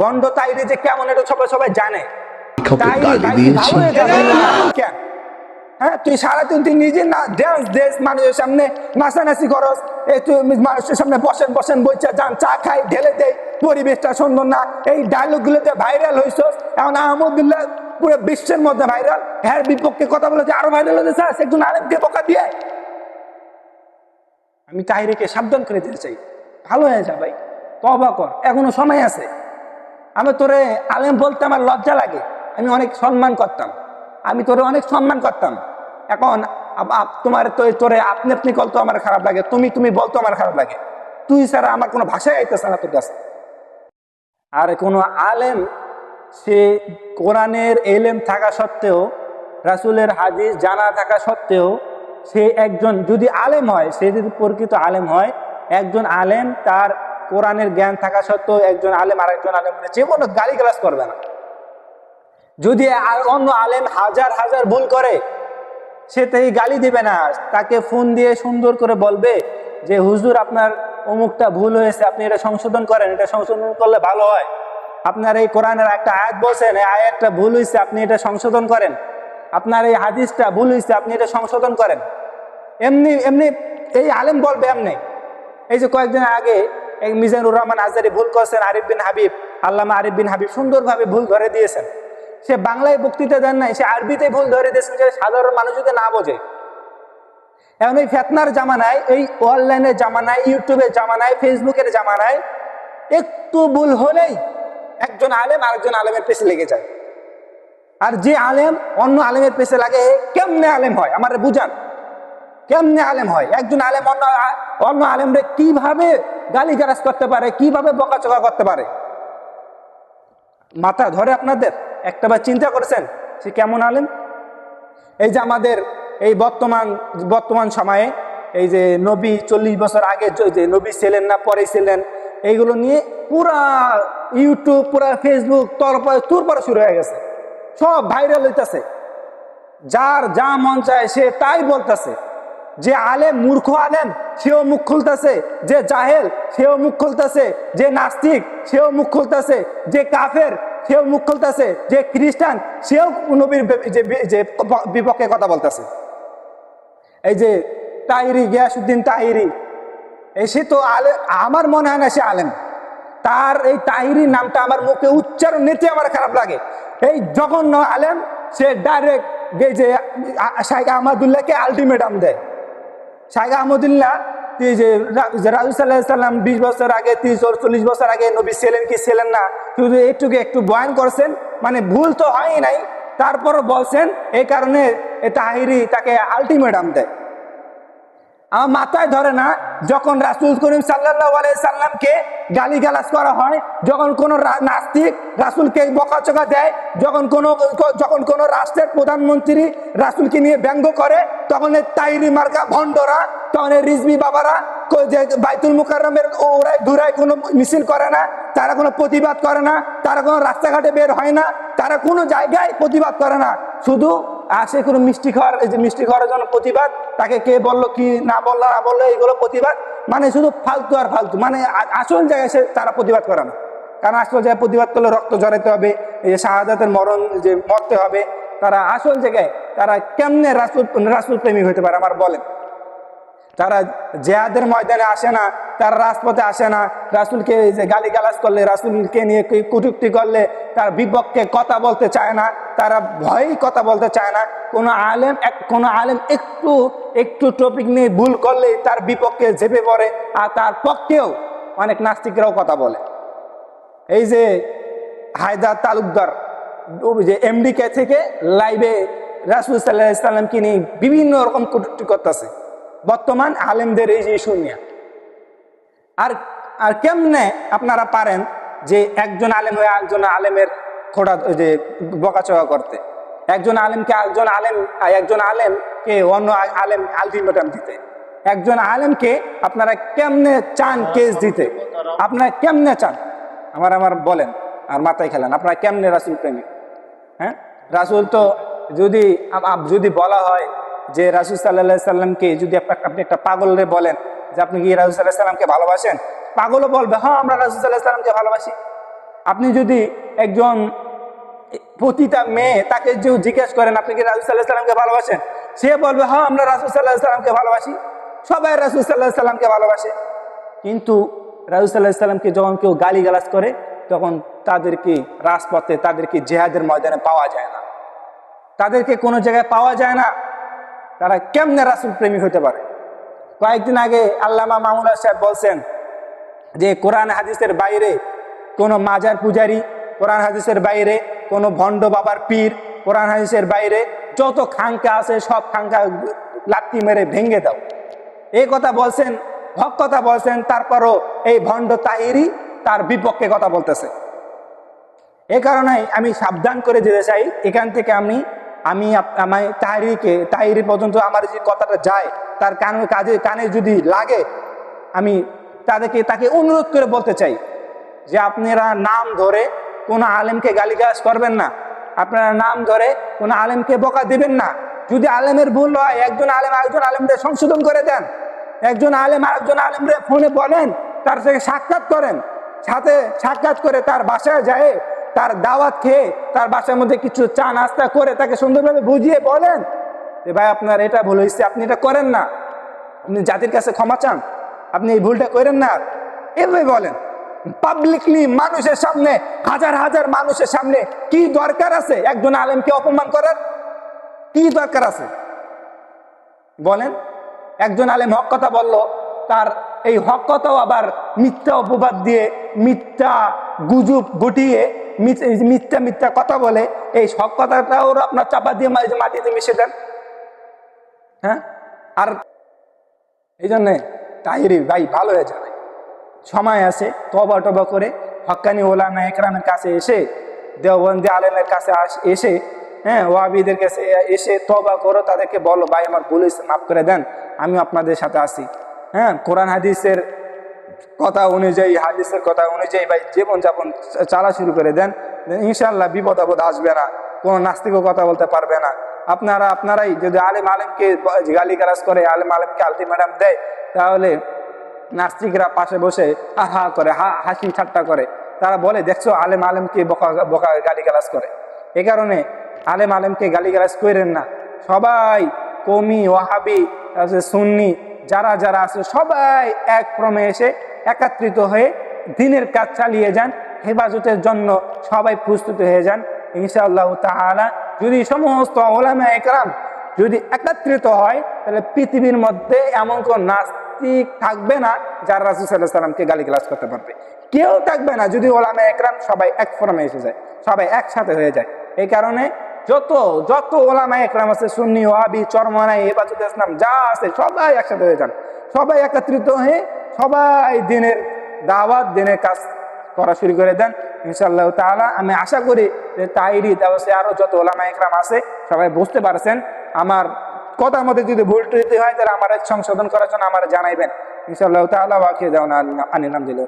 Bond তাইরে যে কেমন এটা সবাই সবাই জানে। হয়ে তুই সারাদিন তুই নিজে না ড্যান্স দেশ মানুষের সামনে নাচানাচি করস। এই তুই মানুষের সামনে বসেন বসেন বইচা যান চা খাই ঢেলে দেয় পরিবেশটা সুন্দর না। এই ডায়লগগুলোতে ভাইরাল হইছস। এখন আহমদুল্লাহ পুরো বিশ্বের মধ্যে ভাইরাল হ্যাঁ বিপক্ষে কথা বলেছে আরও ভাইরাল হয়েছে স্যার একজন আরেককে বোকা দিয়ে। আমি তাহিরিকে সাবধান করে দিতে চাই। ভালো হয়ে যা ভাই। তবা কর। এখনও সময় আছে। আমি তোরে আলেম বলতে আমার লজ্জা লাগে। আমি অনেক সম্মান করতাম। আমি তোরে অনেক সম্মান করতাম। এখন তোমার তো তোরে আপনি আপনি বলতো আমার খারাপ লাগে, তুমি তুমি বলতো আমার খারাপ লাগে। তুই ছাড়া আমার কোনো ভাষায় আইতেছে না তোর কাছে। আর কোনো আলেম, সে কোরআনের এলেম থাকা সত্ত্বেও, রাসুলের হাদিস জানা থাকা সত্ত্বেও, সে একজন যদি আলেম হয়, সে যদি প্রকৃত আলেম হয়, একজন আলেম তার কোরআনের জ্ঞান থাকা সত্ত্বেও একজন আলেম আরেকজন আলেম যে কোনো গালি গালাজ করবে না। যদি অন্য আলেম হাজার হাজার ভুল করে, সে তাই গালি দিবে না। তাকে ফোন দিয়ে সুন্দর করে বলবে যে, হুজুর, আপনার অমুকটা ভুল হয়েছে, আপনি এটা সংশোধন করেন। এটা সংশোধন করলে ভালো হয়। আপনার এই কোরআনের একটা আয়াত বলছেন, এই আয়াতটা ভুল হয়েছে, আপনি এটা সংশোধন করেন। আপনার এই হাদিসটা ভুল হয়েছে, আপনি এটা সংশোধন করেন। এমনি এমনি এই আলেম বলবে এমনি। এই যে কয়েকদিন আগে মিজানুর রহমান আজারি ভুল করছেন আরিফ বিন হাবিব। আল্লামা আরিফ বিন হাবিব সুন্দরভাবে ভুল ধরে দিয়েছেন। সে বাংলায় বক্তৃতা দেন নাই, সে আরবিতে ভুল ধরে দিয়েছেন যে সাধারণ মানুষ যদি না বোঝে। এখন এই ফেতনার জামানায়, এই অনলাইনের জামানায়, ইউটিউবের জামানায়, ফেসবুকের জামানায় একটু ভুল হলেই একজন আলেম আরেকজন আলেমের পেছে লেগে যায়। আর যে আলেম অন্য আলেমের পেছে লাগে কেমনে আলেম হয়? আমার বুঝান। কেমনে আলেম হয়? একজন আলেম অন্য অন্য আলেমরে কীভাবে গালি গালাজ করতে পারে, কীভাবে বকাচকা করতে পারে? মাথা ধরে আপনাদের একটাবার চিন্তা করেছেন সে কেমন আলেম? এই যে আমাদের এই বর্তমান বর্তমান সময়ে এই যে নবী চল্লিশ বছর আগে যে নবী ছিলেন না, পরে ছিলেন, এইগুলো নিয়ে পুরা ইউটিউব, পুরা ফেসবুক, তরপর তোর পরে শুরু হয়ে গেছে। সব ভাইরাল হইতেছে। যার যা মন চায় সে তাই বলতেছে। যে আলেম, মূর্খ আলেম, সেও মুখ খুলতেছে। যে জাহেল, সেও মুখ খুলতেছে। যে নাস্তিক, সেও মুখ খুলতেছে। যে কাফের, সেও মুখ খুলতেছে। যে খ্রিস্টান, সেও নবীর যে বিপক্ষে কথা বলতেছে। এই যে তাহিরি গিয়াসুদ্দিন তাহিরি এই সে তো আলে, আমার মনে হয় না সে আলেম। তার এই তাহিরি নামটা আমার মুখে উচ্চারণ নিতে আমার খারাপ লাগে। এই জঘন্য আলেম, সে ডাইরেক্ট যে শাইখ আহমদুল্লাহকে আলটিমেটাম দেয়। শাইখ আহমদুল্লাহ সাল্লাহ সাল্লাম বিশ বছর আগে, তিরিশ চল্লিশ বছর আগে নবী ছিলেন কি ছিলেন না? শুধু একটুকে একটু বয়ান করছেন মানে ভুল তো হয়ই নাই। তারপরও বলছেন, এই কারণে তাহিরি তাকে আলটিমেটাম দেয়। আমার মাথায় ধরে না, যখন রাসুল করিম সাল্লাহ সাল্লামকে গালি গালাজ করা হয়, যখন কোনো নাস্তিক রাসুলকে বকাচকা দেয়, যখন কোনো যখন কোনো রাষ্ট্রের প্রধানমন্ত্রী রাসুলকে নিয়ে ব্যঙ্গ করে তখন তাইরি মার্কা ভণ্ডরা, তখন রিজবি বাবারা যে বাইতুল মুকাররমের ওরাই ধুরায় কোনো মিছিল করে না, তারা কোনো প্রতিবাদ করে না, তারা কোনো রাস্তাঘাটে বের হয় না, তারা কোনো জায়গায় প্রতিবাদ করে না। শুধু আসে কোনো মিষ্টি খাওয়ার যে মিষ্টি খাওয়ার জন্য প্রতিবাদ, তাকে কে বলল, কি না বলল না বলল, এইগুলো প্রতিবাদ মানে শুধু ফালতু আর ফালতু মানে আসল জায়গায় সে তারা প্রতিবাদ করে না। কারণ আসল জায়গায় প্রতিবাদ করলে রক্ত জড়াইতে হবে, এই যে শাহাদাতের মরণ যে মরতে হবে, তারা আসল জায়গায় তারা কেমনে রাসুল রাসুল প্রেমিক হতে পারে? আমার বলেন। তারা জেহাদের ময়দানে আসে না, তারা রাজপথে আসে না। রাসুলকে যে গালি গালাজ করলে, রাসুলকে নিয়ে কুটুক্তি করলে, তার বিপক্ষে কথা বলতে চায় না, তারা ভয়েই কথা বলতে চায় না। কোনো আলেম এক কোনো আলেম একটু একটু টপিক নিয়ে ভুল করলে তার বিপক্ষে ঝেপে পড়ে, আর তার পক্ষেও অনেক নাস্তিকরাও কথা বলে। এই যে হায়দার তালুকদার যে এমডিকে থেকে লাইভে রাসুল সাল্লাহ নিয়ে বিভিন্ন রকম কটূক্তি করতেছে বর্তমান আলেমদের এই যে ইস্যু নিয়ে আর আর কেমনে আপনারা পারেন যে একজন আলেম হয়ে একজন আলেমের খোটা যে বকাচকা করতে? একজন আলেমকে একজন আলেম, একজন আলেমকে অন্য আলেম আলটিমেটাম দিতে। একজন আলেমকে আপনারা কেমনে চান কেস দিতে? আপনারা কেমনে চান? আমার আমার বলেন, আর মাথায় খেলেন, আপনারা কেমনে রাসুল প্রেমিক? হ্যাঁ? রাসুল তো যদি যদি বলা হয় যে রাসুল সাল্লাহ সাল্লামকে যদি আপনি একটা পাগলরে বলেন যে আপনি কি রাসুল সাল্লাহ সাল্লামকে ভালোবাসেন? পাগলও বলবে হ্যাঁ আমরা রাসুল সাল্লাহ সাল্লামকে ভালোবাসি। আপনি যদি একজন প্রতিটা মেয়ে, তাকে যে জিজ্ঞেস করেন, আপনি কি রাজু সাল্লাহ সাল্লামকে ভালোবাসেন? সে বলবে হ্যাঁ আমরা রাসুল সাল্লাহ সাল্লামকে ভালোবাসি। সবাই রাসুল সাল্লাহ সাল্লামকে ভালোবাসে। কিন্তু রাজু সাল্লাহ সাল্লামকে যখন কেউ গালি গালাজ করে, তখন তাদেরকে রাজপথে, তাদেরকে জেহাদের ময়দানে পাওয়া যায় না। তাদেরকে কোনো জায়গায় পাওয়া যায় না। তারা কেমনে রাসুল প্রেমিক হতে পারে? কয়েকদিন আগে আল্লামা মামুলা সাহেব বলছেন যে, কোরআন হাদিসের বাইরে কোনো মাজার পূজারি, কোরআন হাদিসের বাইরে কোনো ভণ্ড বাবার পীর, কোরআন হাদিসের বাইরে যত খাঙ্কা আছে সব খাঙ্কা লাত্তি মেরে ভেঙে দাও। এই কথা বলছেন, হক কথা বলছেন, তারপরও এই ভণ্ড তাহিরি তার বিপক্ষে কথা বলতেছে। এ কারণে আমি সাবধান করে যেতে চাই, এখান থেকে আমি আমি আপ- আমি তাহিরিকে তাহিরি পর্যন্ত আমার যে কথাটা যায়, তার কানে, কাজে, কানে যদি লাগে, আমি তাদেরকে, তাকে অনুরোধ করে বলতে চাই যে আপনারা নাম ধরে কোনো আলেমকে গালিগালাজ করবেন না। আপনারা নাম ধরে কোনো আলেমকে বকা দিবেন না। যদি আলেমের ভুল হয়, একজন আলেম আরেকজন আলেমদের সংশোধন করে দেন। একজন আলেম আরেকজন আলেমরে ফোনে বলেন, তার সাথে সাক্ষাৎ করেন। সাথে সাক্ষাৎ করে তার বাসায় যায় তার দাওয়াত খেয়ে তার বাসার মধ্যে কিছু চা নাস্তা করে তাকে সুন্দরভাবে বুঝিয়ে বলেন যে, ভাই, আপনার এটা ভুল হয়েছে, আপনি এটা করেন না। আপনি জাতির কাছে ক্ষমা চান, আপনি এই ভুলটা করেন না। এভাবে বলেন। পাবলিকলি মানুষের সামনে, হাজার হাজার মানুষের সামনে কি দরকার আছে? একজন আলেমকে অপমান করার কি দরকার আছে? বলেন, একজন আলেম হক কথা বলল, তার এই হক কথাও আবার মিথ্যা অপবাদ দিয়ে মিথ্যা গুজব গুটিয়ে মিথ- মিথ্যা মিথ্যা কথা বলে এই হক কথাটাও আপনার চাপা দিয়ে মাটিতে মিশে দেন। হ্যাঁ? আর এই জন্যে তাহিরি ভাই ভালো হয়ে যাবে। সময় আছে তবা টবা করে হক্কানি ওলামা একরামের কাছে এসে দেওবন্দি আলেমের কাছে এসে হ্যাঁ ওয়াবিদের কাছে এসে তবা করো তাদেরকে বলো ভাই আমার হয়েছে, মাফ করে দেন আমি আপনাদের সাথে আছি। হ্যাঁ কোরআন হাদিসের কথা অনুযায়ী, হাদিসের কথা অনুযায়ী ভাই জীবনযাপন চালা শুরু করে দেন। ইনশাল্লাহ বিপদ আপদ আসবে না, কোনো নাস্তিকও কথা বলতে পারবে না। আপনারা, আপনারাই যদি আলেম আলেমকে গালি গালাজ করে, আলেম আলেমকে আলটিমেটাম দেয়, তাহলে নাস্তিকরা পাশে বসে হা হা করে, হা হাসি ঠাট্টা করে। তারা বলে, দেখছ, আলেম আলেমকে বকা বকা গালি গালাজ করে। এ কারণে আলেম আলেমকে গালি গালাজ করেন না। সবাই কমি ওয়াহাবি সুন্নি যারা যারা আছে, সবাই এক ক্রমে এসে একাত্রিত হয়ে দিনের কাজ চালিয়ে যান, হেফাজতের জন্য সবাই প্রস্তুত হয়ে যান। ইনশাআল্লাহ তাআলা যদি সমস্ত ওলামা একরাম যদি একত্রিত হয়, তাহলে পৃথিবীর মধ্যে এমন কোন নাস্তিক থাকবে না, যারা রাসুল সাল্লামকে গালি গ্লাস করতে পারবে। কেউ থাকবে না যদি ওলামা একরাম সবাই এক ফরমে এসে যায়, সবাই একসাথে হয়ে যায়। এই কারণে যত যত ওলামা একরাম আছে, সুন্নি ওয়াবি চরমনাই, হেফাজত, ইসলাম, যা আছে, সবাই একসাথে হয়ে যান। সবাই একত্রিত হয়ে সবাই দিনের দাওয়াত, দিনের কাজ করা শুরু করে দেন, ইনশাআল্লাহ তাআলা। আমি আশা করি যে তাইরি তাওসে আরও যত ওলামা একরাম আছে, সবাই বুঝতে পারছেন। আমার কথার মধ্যে যদি ভুল টুটি হয়, তাহলে আমার সংশোধন করার জন্য আমার জানাইবেন। ইনশাআল্লাহ তাআলা ওয়াকিয়ে দেওয়া আনিলাম দিল